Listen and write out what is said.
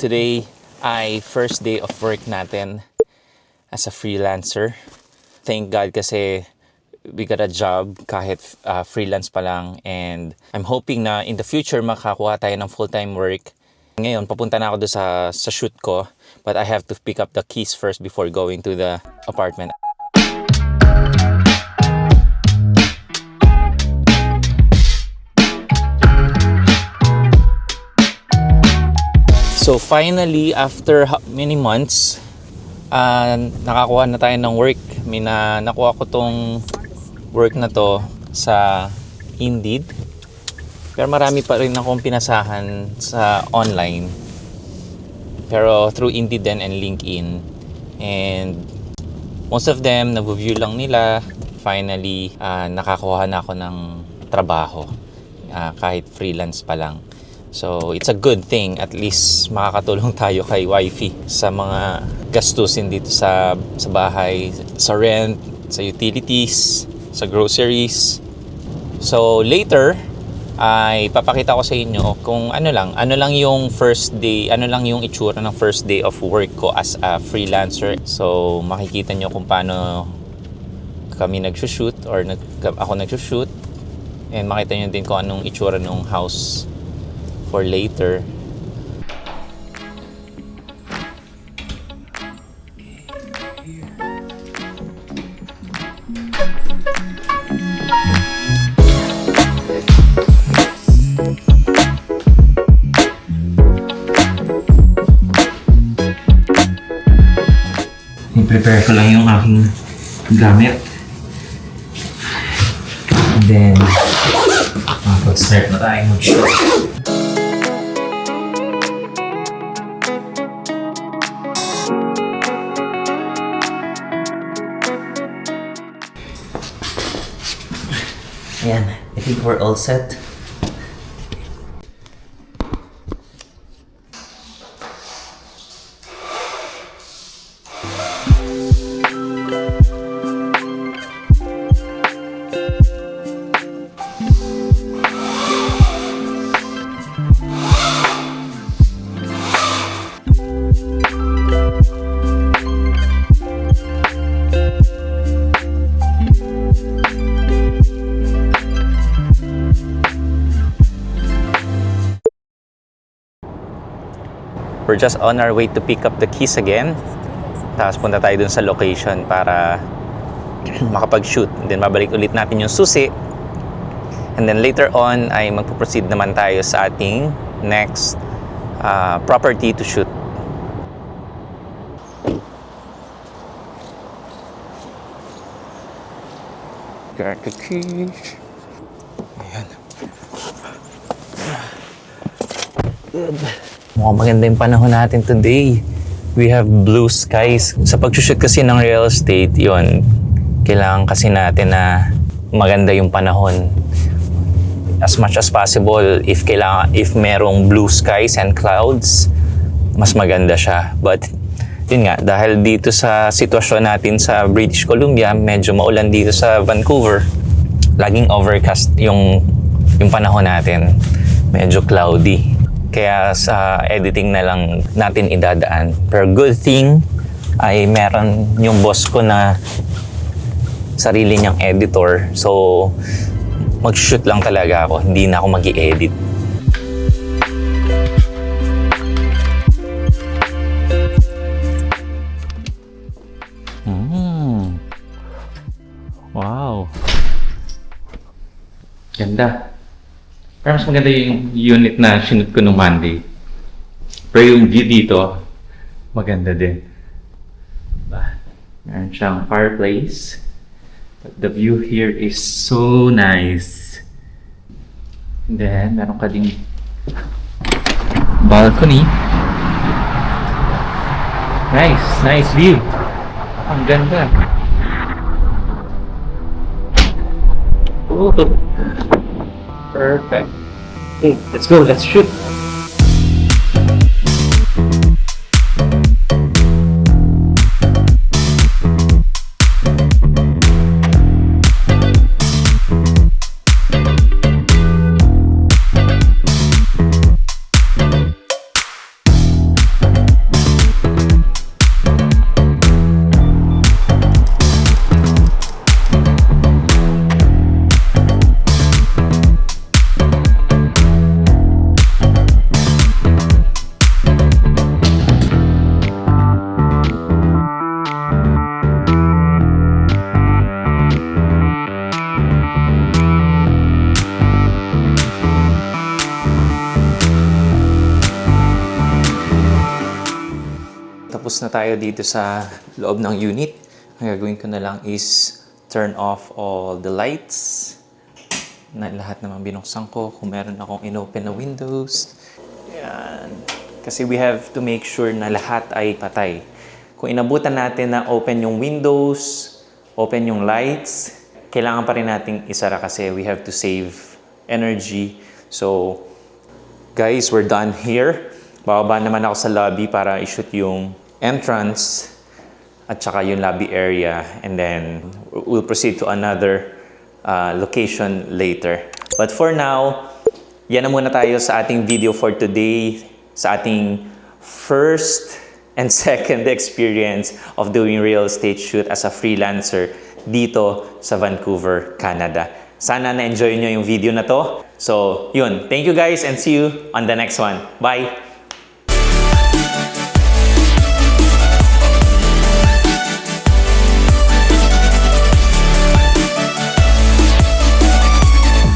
Today ay first day of work natin as a freelancer. Thank God kasi we got a job kahit uh, freelance pa lang and I'm hoping na in the future makakuha tayo ng full-time work. Ngayon, papunta na ako doon sa, sa shoot ko but I have to pick up the keys first before going to the apartment. So finally, after many months, ah, nakakuha na tayo ng work. May na, nakuha ko tong work na to sa Indeed. Pero marami pa rin akong pinasahan sa online. Pero through Indeed din and LinkedIn. And most of them, nag-view lang nila. Finally, ah, nakakuha na ako ng trabaho. Ah, kahit freelance pa lang. So, it's a good thing. At least makakatulong tayo kay wifey sa mga gastusin dito sa, sa bahay, sa rent, sa utilities, sa groceries. So, later, ay papakita ko sa inyo kung ano lang, ano lang yung first day, ano lang yung itsura ng first day of work ko as a freelancer. So, makikita nyo kung paano kami nagsushoot or nag, ako nagsushoot. And makita nyo din kung anong itsura ng house for later. I-prepare ko lang yung aking gamit. And then, makapag-start na tayo mag-shoot. Ayan, I think we're all set. We're just on our way to pick up the keys again. Tapos punta tayo dun sa location para makapag-shoot. And then babalik ulit natin yung susi. And then later on ay magpo-proceed naman tayo sa ating next uh, property to shoot. Got the keys. Ayan. Good. Mukhang maganda yung panahon natin today. We have blue skies. Sa pag-shoot kasi ng real estate, yon kailangan kasi natin na maganda yung panahon. As much as possible, if kailangan, if merong blue skies and clouds, mas maganda siya. But yun nga, dahil dito sa sitwasyon natin sa British Columbia, medyo maulan dito sa Vancouver. Laging overcast yung yung panahon natin. Medyo cloudy. Kaya sa editing na lang natin idadaan. Pero good thing ay meron yung boss ko na sarili niyang editor. So, mag-shoot lang talaga ako. Hindi na ako mag edit Mm. Wow. Ganda. Pero mas maganda yung unit na sinut ko nung Monday. Pero yung view dito, maganda din. Diba? Meron siyang fireplace. But the view here is so nice. And then, meron ka ding balcony. Nice, nice view. Ang ganda. Ooh. Perfect. Okay, let's go. Let's shoot. Tapos na tayo dito sa loob ng unit. Ang gagawin ko na lang is turn off all the lights. Na lahat naman binuksan ko. Kung meron akong inopen na windows. Yan. Kasi we have to make sure na lahat ay patay. Kung inabutan natin na open yung windows, open yung lights, kailangan pa rin nating isara kasi we have to save energy. So, guys, we're done here. Bababa naman ako sa lobby para i-shoot yung entrance at saka yung lobby area and then we'll proceed to another uh, location later. But for now, yan na muna tayo sa ating video for today, sa ating first and second experience of doing real estate shoot as a freelancer dito sa Vancouver, Canada. Sana na-enjoy nyo yung video na to. So, yun. Thank you guys and see you on the next one. Bye!